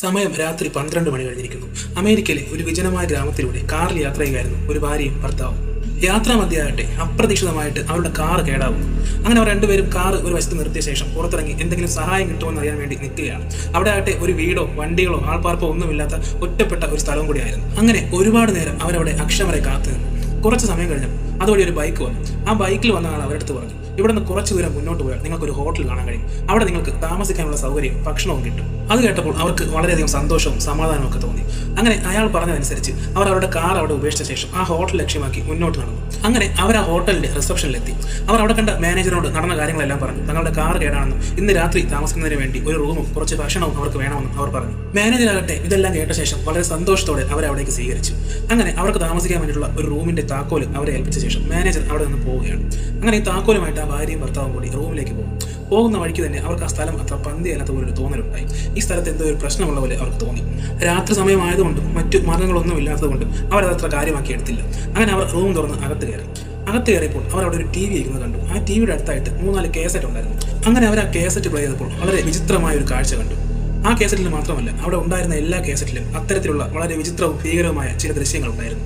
സമയം രാത്രി പന്ത്രണ്ട് മണി കഴിഞ്ഞിരിക്കുന്നു. അമേരിക്കയിലെ ഒരു വിജനമായ ഗ്രാമത്തിലൂടെ കാറിൽ യാത്ര ചെയ്യുകയായിരുന്നു ഒരു ഭാര്യയും ഭർത്താവും. യാത്രാ മധ്യമാകട്ടെ അപ്രതീക്ഷിതമായിട്ട് അവരുടെ കാർ കേടാവും അങ്ങനെ അവർ രണ്ടുപേരും കാർ ഒരു വശത്ത് നിർത്തിയ ശേഷം പുറത്തിറങ്ങി എന്തെങ്കിലും സഹായം കിട്ടുമെന്ന് അറിയാൻ വേണ്ടി നിൽക്കുകയാണ്. അവിടെ ആകട്ടെ ഒരു വീടോ വണ്ടികളോ ആൾപ്പാർപ്പോ ഒന്നുമില്ലാത്ത ഒറ്റപ്പെട്ട ഒരു സ്ഥലവും കൂടിയായിരുന്നു. അങ്ങനെ ഒരുപാട് നേരം അവരവിടെ അക്ഷമരെ കാത്തു നിന്നു. കുറച്ച് സമയം കഴിഞ്ഞു അതുവഴി ഒരു ബൈക്ക് വന്നു. ആ ബൈക്കിൽ വന്ന ആൾ അവരടുത്ത് പറഞ്ഞു ഇവിടെ നിന്ന് കുറച്ച് ദൂരം മുന്നോട്ട് പോയാൽ നിങ്ങൾക്ക് ഒരു ഹോട്ടൽ കാണാൻ കഴിയും. അവിടെ നിങ്ങൾക്ക് താമസിക്കാനുള്ള സൗകര്യവും ഭക്ഷണവും കിട്ടും. അത് കേട്ടപ്പോൾ അവർക്ക് വളരെയധികം സന്തോഷവും സമാധാനവും ഒക്കെ തോന്നി. അങ്ങനെ അയാൾ പറഞ്ഞതനുസരിച്ച് അവർ അവരുടെ കാർ അവിടെ ഉപേക്ഷിച്ച ശേഷം ആ ഹോട്ടൽ ലക്ഷ്യമാക്കി മുന്നോട്ട് നടന്നു. അങ്ങനെ അവർ ആ ഹോട്ടലിന്റെ റിസപ്ഷനിലെത്തി. അവർ അവിടെ കണ്ട മാനേജറിനോട് നടന്ന കാര്യങ്ങളെല്ലാം പറഞ്ഞു. തങ്ങളുടെ കാർ കേടാണെന്നും ഇന്ന് രാത്രി താമസിക്കുന്നതിന് വേണ്ടി ഒരു റൂമും കുറച്ച് ഭക്ഷണവും അവർക്ക് വേണമെന്നും അവർ പറഞ്ഞു. മാനേജർ ആകട്ടെ ഇതെല്ലാം കേട്ട ശേഷം വളരെ സന്തോഷത്തോടെ അവരെ അവിടേക്ക് സ്വീകരിച്ചു. അങ്ങനെ അവർക്ക് താമസിക്കാൻ വേണ്ടിയിട്ടുള്ള ഒരു റൂമിന്റെ താക്കോൽ അവരെ ഏൽപ്പിച്ച ശേഷം മാനേജർ അവിടെ നിന്ന് പോവുകയാണ്. അങ്ങനെ ഈ താക്കോലുമായിട്ട് ഭാര്യയും ഭർത്താവും കൂടി റൂമിലേക്ക് പോകും. പോകുന്ന വഴിക്ക് തന്നെ അവർക്ക് ആ സ്ഥലം അത്ര പന്തിയല്ലാത്ത പോലെ ഒരു തോന്നലുണ്ടായി. ഈ സ്ഥലത്ത് എന്തോ ഒരു പ്രശ്നമുള്ള പോലെ അവർക്ക് തോന്നി. രാത്രി സമയമായതുകൊണ്ടും മറ്റു മാർഗങ്ങളൊന്നും ഇല്ലാത്തതുകൊണ്ടും അവരത് അത്ര കാര്യമാക്കി എടുത്തില്ല. അങ്ങനെ അവർ റൂം തുറന്ന് അകത്ത് കയറി. അകത്ത് കയറിയപ്പോൾ അവർ അവിടെ ഒരു ടി വി ഇരിക്കുന്നത് കണ്ടു. ആ ടി വിയുടെ അടുത്തായിട്ട് മൂന്നാൽ കേസറ്റ് ഉണ്ടായിരുന്നു. അങ്ങനെ അവർ ആ കേസറ്റ് പ്ലേ ചെയ്തപ്പോൾ വളരെ വിചിത്രമായ ഒരു കാഴ്ച കണ്ടു. ആ കേസറ്റിൽ മാത്രമല്ല അവിടെ ഉണ്ടായിരുന്ന എല്ലാ കേസറ്റിലും അത്തരത്തിലുള്ള വളരെ വിചിത്രവും ഭീകരവുമായ ചില ദൃശ്യങ്ങൾ ഉണ്ടായിരുന്നു.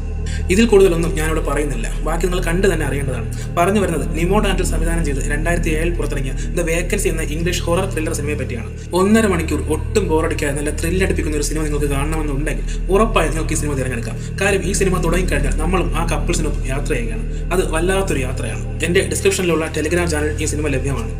ഇതിൽ കൂടുതലൊന്നും ഞാനിവിടെ പറയുന്നില്ല. ബാക്കി നിങ്ങൾ കണ്ടു തന്നെ അറിയേണ്ടതാണ്. പറഞ്ഞു വരുന്നത് നിമോ ഡാൻഡിൽ സംവിധാനം ചെയ്ത് രണ്ടായിരത്തി ഏഴിൽ പുറത്തിറങ്ങിയ ദ വേക്കൻസി എന്ന ഇംഗ്ലീഷ് ഹൊറർ ത്രില്ലർ സിനിമയെ പറ്റിയാണ്. ഒന്നര മണിക്കൂർ ഒട്ടും ബോറടിക്കാതെ നല്ല ത്രില്ലടിപ്പിക്കുന്ന ഒരു സിനിമ നിങ്ങൾക്ക് കാണണമെന്നുണ്ടെങ്കിൽ ഉറപ്പായി നിങ്ങൾക്ക് ഈ സിനിമ തിരഞ്ഞെടുക്കാം. കാര്യം ഈ സിനിമ തുടങ്ങിക്കഴിഞ്ഞാൽ നമ്മളും ആ കപ്പിൾസിനൊപ്പം യാത്ര ചെയ്യുകയാണ്. അത് വല്ലാത്തൊരു യാത്രയാണ്. എന്റെ ഡിസ്ക്രിപ്ഷനിലുള്ള ടെലിഗ്രാം ചാനൽ ഈ സിനിമ ലഭ്യമാണ്.